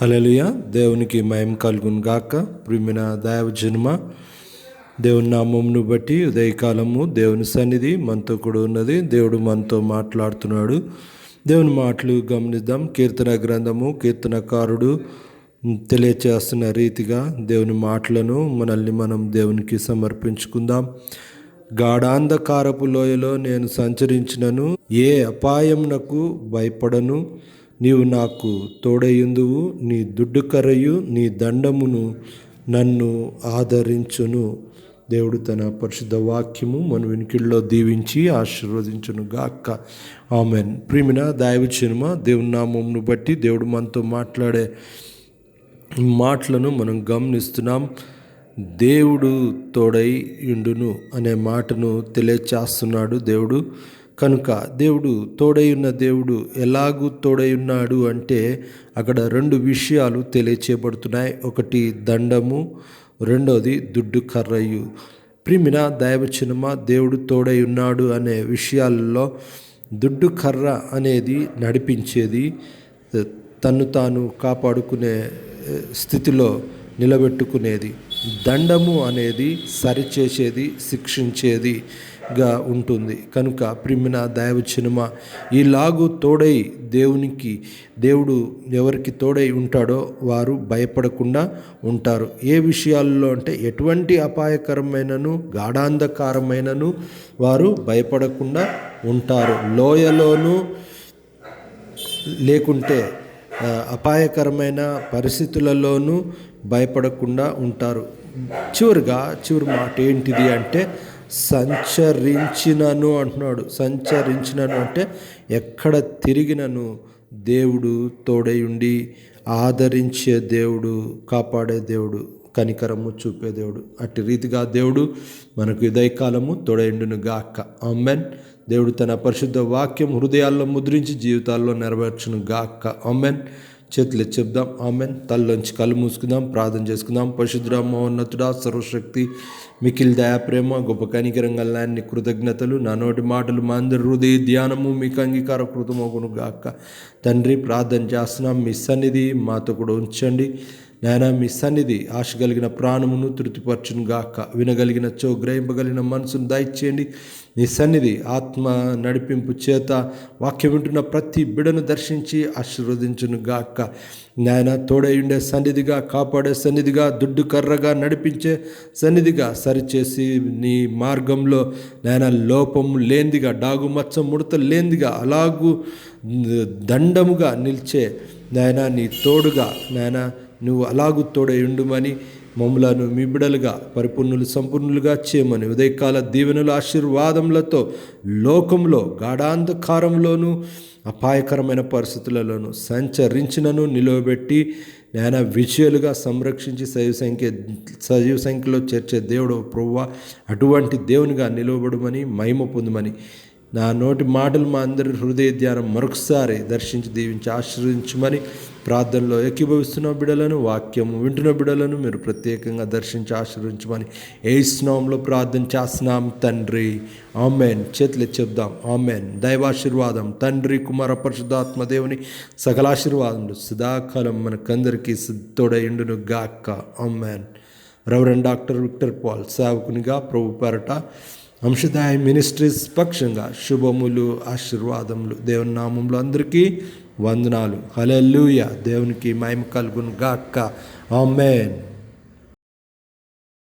హల్లెలూయా. దేవునికి మయం కలుగును గాక. ప్రిమిన దైవ జన్మ దేవుని నామంను బట్టి ఉదయకాలము దేవుని సన్నిధి మనతో కూడా ఉన్నది. దేవుడు మనతో మాట్లాడుతున్నాడు. దేవుని మాటలు గమనిద్దాం. కీర్తన గ్రంథము కీర్తనకారుడు తెలియచేస్తున్న రీతిగా దేవుని మాటలను మనల్ని మనం దేవునికి సమర్పించుకుందాం. గాఢాంధకారపు లోయలో నేను సంచరించినను. ఏ అపాయమునకు భయపడను. నీవు నాకు తోడయుందువు నీ దుడ్డు కర్రయు నీ దండమును నన్ను ఆదరించును. దేవుడు తన పరిశుద్ధ వాక్యము మన వెనుకిల్లో దీవించి ఆశీర్వదించును గాక్క ఆమెన్. ప్రిమిన దైవ సినిమా దేవుని నామమును బట్టి దేవుడు మనతో మాట్లాడే మాటలను మనం గమనిస్తున్నాం. దేవుడు తోడై ఉండును అనే మాటను తెలియచేస్తున్నాడు దేవుడు. కనుక దేవుడు తోడై ఉన్న దేవుడు ఎలాగూ తోడై ఉన్నాడు అంటే అక్కడ రెండు విషయాలు తెలియచేయబడుతున్నాయి. ఒకటి దండము రెండోది దుడ్డు కర్రయ్యు ప్రిమిన దైవచనమ దేవుడు తోడై ఉన్నాడు అనే విషయాల్లో దుడ్డు కర్ర అనేది నడిపించేది తను తాను కాపాడుకునే స్థితిలో నిలబెట్టుకునేది. దండము అనేది సరిచేసేది శిక్షించేది. గా ఉంటుంది. కనుక ప్రిమిన దైవచనమ ఈలాగు తోడై దేవునికి దేవుడు ఎవరికి తోడై ఉంటాడో వారు భయపడకుండా ఉంటారు. ఏ విషయాల్లో అంటే ఎటువంటి అపాయకరమైనను గాఢాంధకారమైనను వారు భయపడకుండా ఉంటారు. లోయలోనూ లేకుంటే అపాయకరమైన పరిస్థితులలోనూ భయపడకుండా ఉంటారు. చివరిగా చివరి మాట ఏంటిది అంటే సంచరించినను అంటున్నాడు. సంచరించినను అంటే ఎక్కడ తిరిగినను దేవుడు తోడయుండి ఆదరించే దేవుడు కాపాడే దేవుడు కనికరము చూపే దేవుడు. అట్టి రీతిగా దేవుడు మనకు ఇదయకాలము తోడైండును గాక. అమ్మెన్ దేవుడు తన పరిశుద్ధ వాక్యం హృదయాల్లో ముద్రించి జీవితాల్లో నెరవేర్చును గాక. అమ్మెన్ చేతులు చెప్దాం ఆమె తల్లోంచి కళ్ళు మూసుకుందాం. ప్రార్థన చేసుకుందాం. పశుద్ర మహోన్నతుడా సర్వశక్తి మికిల్ దయా ప్రేమ గొప్ప కనికరంగల్లాన్ని కృతజ్ఞతలు. నా నోటి మాటలు మా అందరి హృదయ ధ్యానము మీకు అంగీకార కృతమోగును గాక తండ్రి ప్రార్థన చేస్తున్నాం. మీ సన్నిధి మాతో కూడా ఉంచండి. నాయన మీ సన్నిధి ఆశ కలిగిన ప్రాణమును తృప్తిపరచును గాక. వినగలిగిన చో గ్రహింపగలిగిన మనసును దయచేయండి. నీ సన్నిధి ఆత్మ నడిపింపు చేత వాక్యం వింటున్న ప్రతి బిడను దర్శించి ఆశీర్వదించును గాక. నాయన తోడై ఉండే సన్నిధిగా కాపాడే సన్నిధిగా దుడ్డు కర్రగా నడిపించే సన్నిధిగా సరిచేసి నీ మార్గంలో నాయన లోపం లేనిదిగా డాగు మచ్చ ముడత లేనిదిగా అలాగూ దండముగా నిలిచే నాయన నీ తోడుగా నాయన నువ్వు అలాగు తోడై ఉండుమని మమ్మలను మీ బిడలుగా పరిపూర్ణులు సంపూర్ణులుగా చేయమని ఉదయకాల దీవెనుల ఆశీర్వాదములతో లోకంలో గాఢాంధకారంలోనూ అపాయకరమైన పరిస్థితులలోనూ సంచరించినను నిలవబెట్టి నేను విజయాలుగా సంరక్షించి సజీవ సంఖ్య సజీవ సంఖ్యలో చేర్చే దేవుడు ప్రవ్వ అటువంటి దేవునిగా నిలవబడమని మహిమ పొందమని నా నోటి మాటలు మా అందరి హృదయ ధ్యానం మరొకసారి దర్శించి దీవించి ఆశ్రయించమని ప్రార్థనలో ఏకీభవిస్తున్న బిడలను వాక్యం వింటున్న బిడలను మీరు ప్రత్యేకంగా దర్శించి ఆశ్రయించమని ఏ స్నామంలో ప్రార్థన చేస్తున్నాం తండ్రి. ఆమెన్. చేతులు చెప్దాం ఆమెన్. దైవాశీర్వాదం. తండ్రి కుమార పరిశుద్ధాత్మ దేవుని సకలాశీర్వాదములు సదాకాలం మనకందరికీ సిద్ధోడయుండును గాక్క ఆమెన్. రెవరెండ్ డాక్టర్ విక్టర్ పాల్ సేవకునిగా ప్రభు పెరట అంశదాయ మినిస్ట్రీస్ పక్షంగా శుభములు ఆశీర్వాదములు. దేవుని నామంలో అందరికీ వందనాలు. హలెల్లుయ. దేవునికి మహిమ కలుగును గాక్క ఆమెన్.